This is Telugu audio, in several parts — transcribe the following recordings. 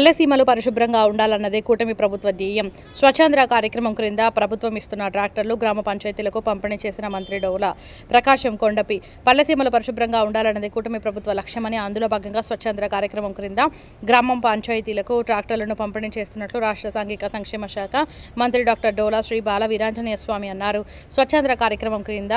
పల్లె సీమలు పరిశుభ్రంగా ఉండాలన్నదే కూటమి ప్రభుత్వ ధ్యేయం. స్వచ్ఛంద్ర కార్యక్రమం క్రింద ప్రభుత్వం ఇస్తున్న ట్రాక్టర్లు గ్రామ పంచాయతీలకు పంపిణీ చేసిన మంత్రి డోల ప్రకాశం కొండపి. పల్లె సీమలు పరిశుభ్రంగా ఉండాలన్నదే కూటమి ప్రభుత్వ లక్ష్యమని అందులో భాగంగా స్వచ్ఛంద్ర కార్యక్రమం క్రింద గ్రామం పంచాయతీలకు ట్రాక్టర్లను పంపిణీ చేస్తున్నట్లు రాష్ట్ర సాంఘిక సంక్షేమ శాఖ మంత్రి డాక్టర్ డోలా శ్రీ బాల వీరాంజనేయ స్వామి అన్నారు. స్వచ్ఛంద్ర కార్యక్రమం క్రింద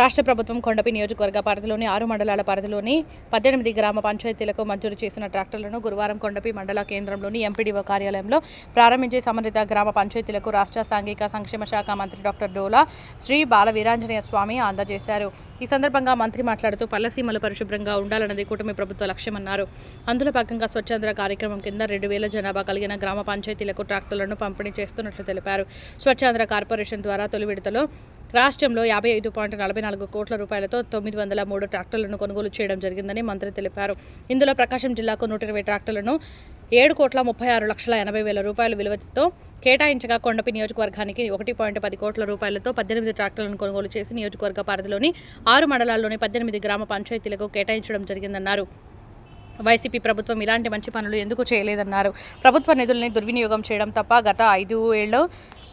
రాష్ట్ర ప్రభుత్వం కొండపి నియోజకవర్గ పరిధిలోని ఆరు మండలాల పరిధిలోని పద్దెనిమిది గ్రామ పంచాయతీలకు మంజూరు చేసిన ట్రాక్టర్లను గురువారం కొండపి మండల కేంద్రంలోని ఎంపీడీఓ కార్యాలయంలో ప్రారంభించే సంబంధిత గ్రామ పంచాయతీలకు రాష్ట్ర సాంఘిక సంక్షేమ శాఖ మంత్రి డాక్టర్ డోలా శ్రీ బాల వీరాంజనేయ స్వామి అందజేశారు. ఈ సందర్భంగా మంత్రి మాట్లాడుతూ పల్లసీమలు పరిశుభ్రంగా ఉండాలన్నది కూటమి ప్రభుత్వ లక్ష్యమన్నారు. అందులో భాగంగా స్వచ్ఛంద్ర కార్యక్రమం కింద రెండు వేల జనాభా కలిగిన గ్రామ పంచాయతీలకు ట్రాక్టర్లను పంపిణీ చేస్తున్నట్లు తెలిపారు. స్వచ్ఛాంధ్ర కార్పొరేషన్ ద్వారా తొలి విడతలో రాష్ట్రంలో యాభై ఐదు పాయింట్ నలభై నాలుగు కోట్ల రూపాయలతో తొమ్మిది వందల మూడు ట్రాక్టర్లను కొనుగోలు చేయడం జరిగిందని మంత్రి తెలిపారు. ఇందులో ప్రకాశం జిల్లాకు నూట ఇరవై ట్రాక్టర్లను ఏడు కోట్ల ముప్పై ఆరు లక్షల ఎనభై వేల రూపాయల విలువతో కేటాయించగా కొండపి నియోజకవర్గానికి ఒకటి పాయింట్ పది కోట్ల రూపాయలతో పద్దెనిమిది ట్రాక్టర్లను కొనుగోలు చేసి నియోజకవర్గ పరిధిలోని ఆరు మండలాల్లోని పద్దెనిమిది గ్రామ పంచాయతీలకు కేటాయించడం జరిగిందన్నారు. వైసీపీ ప్రభుత్వం ఇలాంటి మంచి పనులు ఎందుకు చేయలేదన్నారు. ప్రభుత్వ నిధుల్ని దుర్వినియోగం చేయడం తప్ప గత ఐదు ఏళ్ళు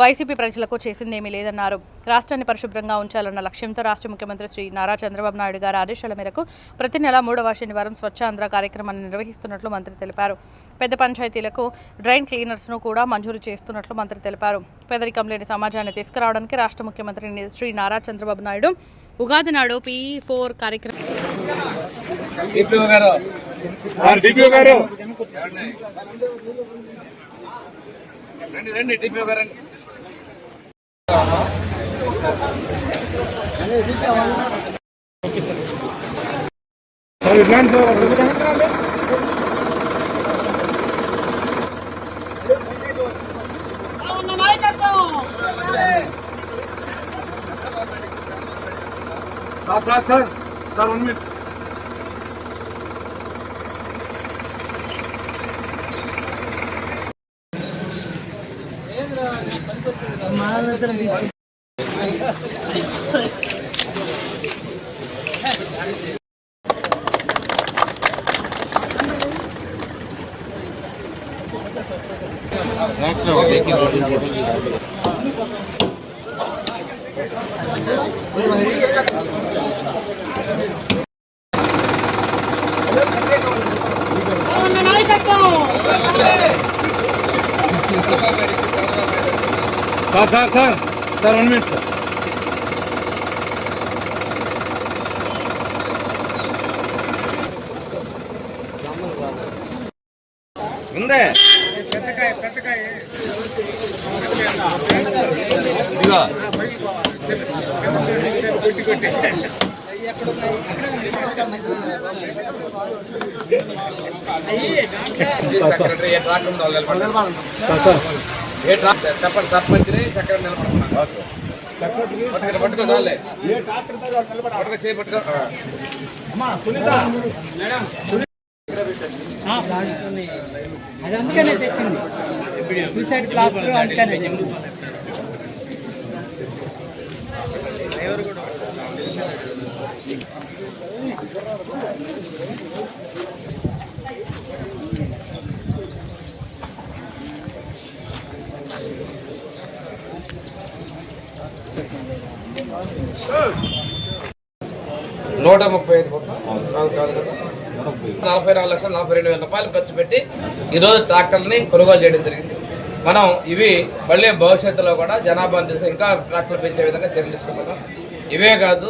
వైసీపీ ప్రజలకు చేసిందేమీ లేదన్నారు. రాష్ట్రాన్ని పరిశుభ్రంగా ఉంచాలన్న లక్ష్యంతో రాష్ట్ర ముఖ్యమంత్రి శ్రీ నారా చంద్రబాబు నాయుడు గారి ఆదేశాల మేరకు ప్రతి నెల మూడవ శనివారం స్వచ్ఛాంధ్ర కార్యక్రమాన్ని నిర్వహిస్తున్నట్లు మంత్రి తెలిపారు. పెద్ద పంచాయతీలకు డ్రైన్ క్లీనర్స్ను కూడా మంజూరు చేస్తున్నట్లు మంత్రి తెలిపారు. పేదరికం లేని సమాజాన్ని తీసుకురావడానికి రాష్ట్ర ముఖ్యమంత్రి శ్రీ నారా చంద్రబాబు నాయుడు ఉగాది నాడు పీ ఫోర్ కార్యక్రమం డిపిఓ గారు రండి రండి డిప్యూటీ గారు రండి సార్ ఇట్లాంటి sir sir sir sir sir one minute ನಾಯಕತ್ವ sir sir sir. Sir one minute sir. ఉందే? సార్ చెప్పండి సర్పంచ్ని సెక్రటరీ నిలబడుతున్నా పట్టుకో చాలే పట్టుకో చేయి పట్టుకో. ఆ. అది అందుకనే తెచ్చింది. సూసైడ్ ప్లాస్టర్ అందుకనే నూట ముప్పై ఐదు కోట్ల కాదు కదా. నలభై నాలుగు లక్షల నలభై రెండు వేల రూపాయలు ఖర్చు పెట్టి ఈరోజు ట్రాక్టర్ని కొనుగోలు చేయడం జరిగింది. మనం ఇవి మళ్ళీ భవిష్యత్తులో కూడా జనాభాను తీసుకుని ఇంకా ట్రాక్టర్లు పెంచే విధంగా చర్యలు తీసుకుంటున్నాం. ఇవే కాదు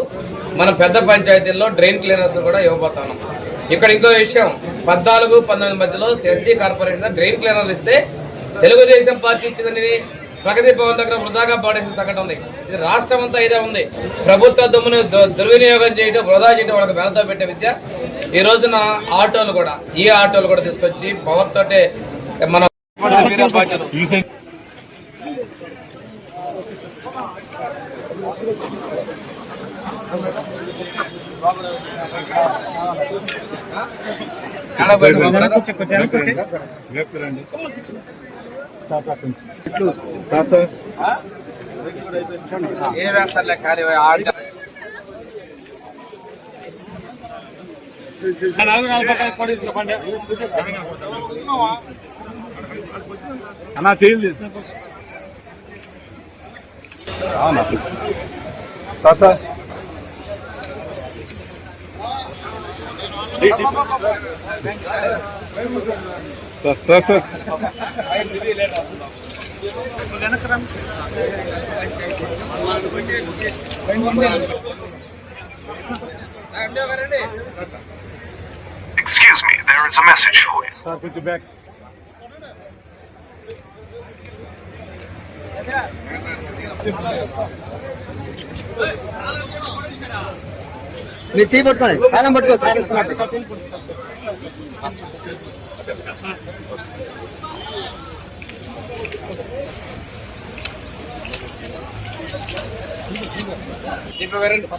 మనం పెద్ద పంచాయతీల్లో డ్రైన్ క్లీనర్స్ కూడా ఇవ్వబోతున్నాం ఇక్కడ ఇంకో విషయం పద్నాలుగు పంతొమ్మిది మధ్యలో ఎస్సీ కార్పొరేషన్ డ్రైన్ క్లీనర్లు ఇస్తే తెలుగుదేశం పార్టీ ఇచ్చిందని ప్రగతి భవన్ దగ్గర వృధాగా పాడేసిన సంఘటన ఉంది. ఇది రాష్ట్రం అంతా ఇదే ఉంది. ప్రభుత్వ దమ్మును దుర్వినియోగం చేయడం వృధా చేయడం వాళ్ళకి వెనతో పెట్టే విద్య. ఈ రోజున ఆటోలు కూడా ఈ ఆటోలు కూడా తీసుకొచ్చి పవర్ తోటే మన సైడ్ కానీ అన్నా చేయండి అవునా sir sir Sir sir sir Excuse me, there is a message for you. Sir కొంచెం బ్యాక్ మీరు చేయి పట్టుకోండి కాలం పట్టుకో సాగిస్తున్నట్టు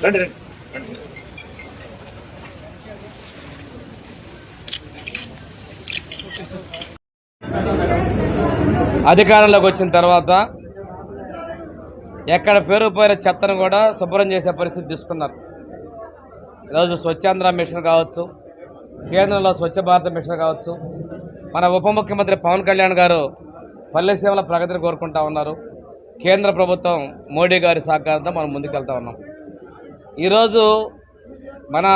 రండి రండి అధికారంలోకి వచ్చిన తర్వాత ఎక్కడ పేరుపోయిన చెత్తను కూడా శుభ్రం చేసే పరిస్థితి తీసుకున్నారు. ఈరోజు స్వచ్ఛాంధ్ర మిషన్ కావచ్చు కేంద్రంలో స్వచ్ఛ భారత్ మిషన్ కావచ్చు. మన ఉప ముఖ్యమంత్రి పవన్ కళ్యాణ్ గారు పల్లె సేవల ప్రగతిని కోరుకుంటా ఉన్నారు. కేంద్ర ప్రభుత్వం మోడీ గారి సహకారంతో మనం ముందుకెళ్తా ఉన్నాం. ఈరోజు మన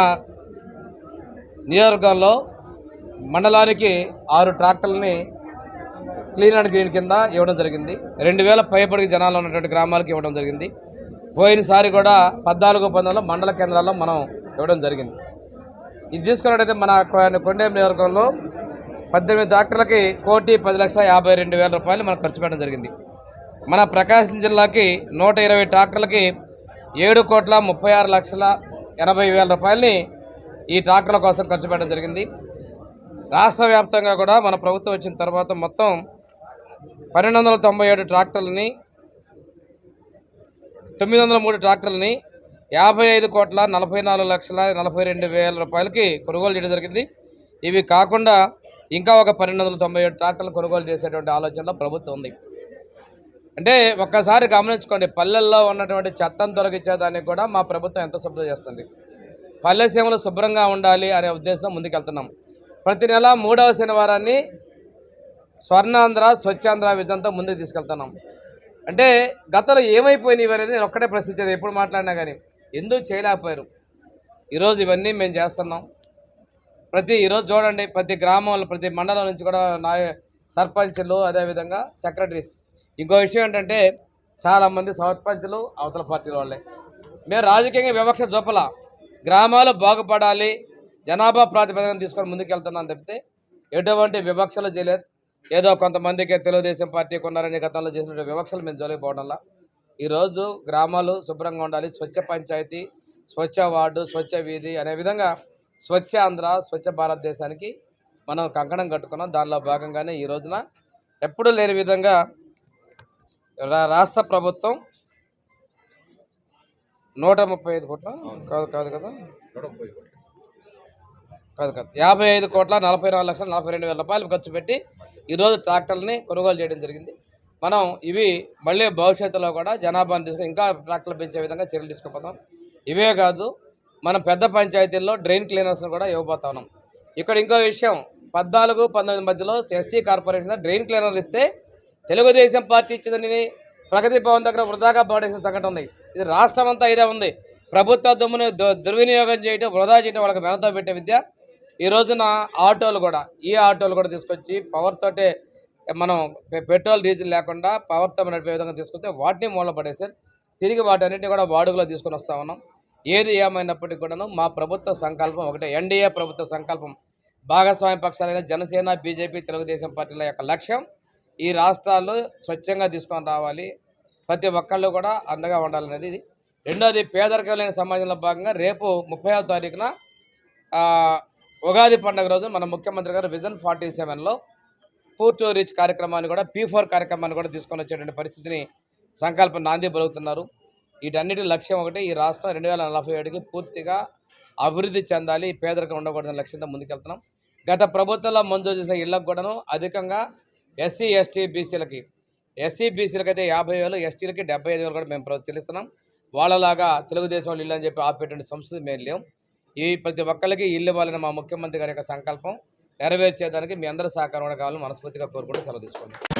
నియోజకవర్గంలో మండలానికి ఆరు ట్రాక్టర్లని క్లీన్ అండ్ గ్రీన్ కింద ఇవ్వడం జరిగింది. రెండు వేల పైబడికి జనాలు ఉన్నటువంటి గ్రామాలకు ఇవ్వడం జరిగింది. పోయినసారి కూడా పద్నాలుగు పంతొమ్మిదిలో మండల కేంద్రాల్లో మనం ఇవ్వడం జరిగింది. ఇది తీసుకున్నట్టయితే మన కొండే నియోజకవర్గంలో పద్దెనిమిది ట్రాక్టర్లకి కోటి పది లక్షల యాభై రెండు వేల రూపాయలు మనం ఖర్చు పెట్టడం జరిగింది. మన ప్రకాశం జిల్లాకి నూట ఇరవై ట్రాక్టర్లకి ఏడు కోట్ల ముప్పై ఆరు లక్షల ఎనభై వేల రూపాయలని ఈ ట్రాక్టర్ల కోసం ఖర్చు పెట్టడం జరిగింది. రాష్ట్ర వ్యాప్తంగా కూడా మన ప్రభుత్వం వచ్చిన తర్వాత మొత్తం పన్నెండు వందల తొంభై ఏడు ట్రాక్టర్లని తొమ్మిది వందల మూడు ట్రాక్టర్లని యాభై ఐదు కోట్ల నలభై నాలుగు లక్షల నలభై రెండు వేల రూపాయలకి కొనుగోలు చేయడం జరిగింది. ఇవి కాకుండా ఇంకా ఒక పన్నెండు వందల తొంభై ఏడు ట్రాక్టర్లు కొనుగోలు చేసేటువంటి ఆలోచనలో ప్రభుత్వం ఉంది. అంటే ఒక్కసారి గమనించుకోండి పల్లెల్లో ఉన్నటువంటి చెత్తను తొలగించేదానికి కూడా మా ప్రభుత్వం ఎంత శుభ్రం చేస్తుంది. పల్లె సీమలు శుభ్రంగా ఉండాలి అనే ఉద్దేశంతో ముందుకెళ్తున్నాం. ప్రతి నెల మూడవ శనివారాన్ని స్వర్ణాంధ్ర స్వచ్ఛాంధ్ర విజన్తో ముందుకు తీసుకెళ్తున్నాం. అంటే గతంలో ఏమైపోయినాయి అనేది నేను ఒక్కటే ప్రశ్నించేది ఎప్పుడు మాట్లాడినా కానీ. ఎందుకు చేయలేకపోయారు? ఈరోజు ఇవన్నీ మేము చేస్తున్నాం. ప్రతి ఈరోజు చూడండి ప్రతి గ్రామంలో ప్రతి మండలం నుంచి కూడా నాయ సర్పంచ్లు అదేవిధంగా సెక్రటరీస్. ఇంకో విషయం ఏంటంటే చాలామంది సర్పంచులు అవతల పార్టీల వాళ్ళే. మేము రాజకీయంగా వివక్ష చూపల. గ్రామాలు బాగుపడాలి జనాభా ప్రాతిపదికన తీసుకొని ముందుకు వెళ్తున్నాం తప్పితే ఎటువంటి వివక్షలు చేయలేదు. ఏదో కొంతమందికి తెలుగుదేశం పార్టీ కొన్నారని గతంలో చేసిన వివక్షలు మేము జోలిపోవడంలా ఈరోజు గ్రామాలు శుభ్రంగా ఉండాలి. స్వచ్ఛ పంచాయతీ స్వచ్ఛ వార్డు స్వచ్ఛ వీధి అనే విధంగా స్వచ్ఛ ఆంధ్ర స్వచ్ఛ భారతదేశానికి మనం కంకణం కట్టుకున్నాం. దానిలో భాగంగానే ఈ రోజున ఎప్పుడూ లేని విధంగా రాష్ట్ర ప్రభుత్వం నూట ముప్పై ఐదు కోట్ల కాదు కాదు కదా? కాదు కాదు. యాభై ఐదు కోట్ల నలభై నాలుగు లక్షల నలభై రెండు వేల రూపాయలు ఖర్చు పెట్టి ఈరోజు ట్రాక్టర్ని కొనుగోలు చేయడం జరిగింది. మనం ఇవి మళ్ళీ భవిష్యత్తులో కూడా జనాభాను తీసుకొని ఇంకా ట్రాక్టర్లు పెంచే విధంగా చర్యలు తీసుకుపోతాం. ఇవే కాదు మనం పెద్ద పంచాయతీల్లో డ్రైన్ క్లీనర్స్ని కూడా ఇవ్వబోతా ఉన్నాం. ఇక్కడ ఇంకో విషయం పద్నాలుగు పంతొమ్మిది మధ్యలో ఎస్సీ కార్పొరేషన్ డ్రైన్ క్లీనర్ ఇస్తే తెలుగుదేశం పార్టీ ఇచ్చిందని ప్రగతి భవన్ దగ్గర వృధాగా పాడేసిన సంఘటన ఉంది. ఇది రాష్ట్రం అంతా ఇదే ఉంది. ప్రభుత్వ దొమ్మును దుర్వినియోగం చేయడం వృధా చేయడం వాళ్ళకి మెనతో పెట్టే విద్య. ఈ రోజున ఆటోలు కూడా ఈ ఆటోలు కూడా తీసుకొచ్చి పవర్ తోటే మనం పెట్రోల్ డీజిల్ లేకుండా పవర్తో నడిపే విధంగా తీసుకొస్తే వాటిని మూల పడేసారు తిరిగి వాటన్నిటిని కూడా వాడుకలో తీసుకొని వస్తా ఉన్నాం. ఏది ఏమైనప్పటికీ కూడాను మా ప్రభుత్వ సంకల్పం ఒకటే. ఎన్డీఏ ప్రభుత్వ సంకల్పం. భాగస్వామ్య పక్షాలైన జనసేన బీజేపీ తెలుగుదేశం పార్టీల యొక్క లక్ష్యం ఈ రాష్ట్రాల్లో స్వచ్ఛంగా తీసుకొని రావాలి. ప్రతి ఒక్కళ్ళు కూడా అండగా ఉండాలనేది రెండోది పేదరికం లేని సమాజంలో భాగంగా రేపు ముప్పైవ తారీఖున ఉగాది పండుగ రోజు మన ముఖ్యమంత్రి గారు విజన్ ఫార్టీ సెవెన్లో పూర్ టు రీచ్ కార్యక్రమాన్ని కూడా పీ ఫోర్ కార్యక్రమాన్ని కూడా తీసుకొని వచ్చేటువంటి పరిస్థితిని సంకల్పం నాంది పలుకుతున్నారు. వీటన్నిటి లక్ష్యం ఒకటి ఈ రాష్ట్రం రెండు వేల నలభై ఏడుకి పూర్తిగా అభివృద్ధి చెందాలి పేదరికం ఉండకూడదనే లక్ష్యంతో ముందుకెళ్తున్నాం. గత ప్రభుత్వంలో మంజూరు చేసిన ఇళ్ళకు కూడాను అధికంగా ఎస్సీ ఎస్టీ బీసీలకి ఎస్సీ బీసీలకి అయితే యాభై వేలు ఎస్టీలకి డెబ్బై ఐదు వేలు కూడా మేము ప్ర- చెల్లిస్తున్నాం. వాళ్ళలాగా తెలుగుదేశం వాళ్ళు ఇల్లు అని చెప్పి ఆపేటువంటి సంస్కృతి మేము లేవు ఈ ప్రతి ఒక్కరికి ఇల్లు ఇవ్వాలని మా ముఖ్యమంత్రి గారి యొక్క సంకల్పం. నెరవేర్చేదానికి మీ అందరి సహకారం కూడా కావాలని మనస్ఫూర్తిగా కోరుకుంటూ సెలవు తీసుకోండి.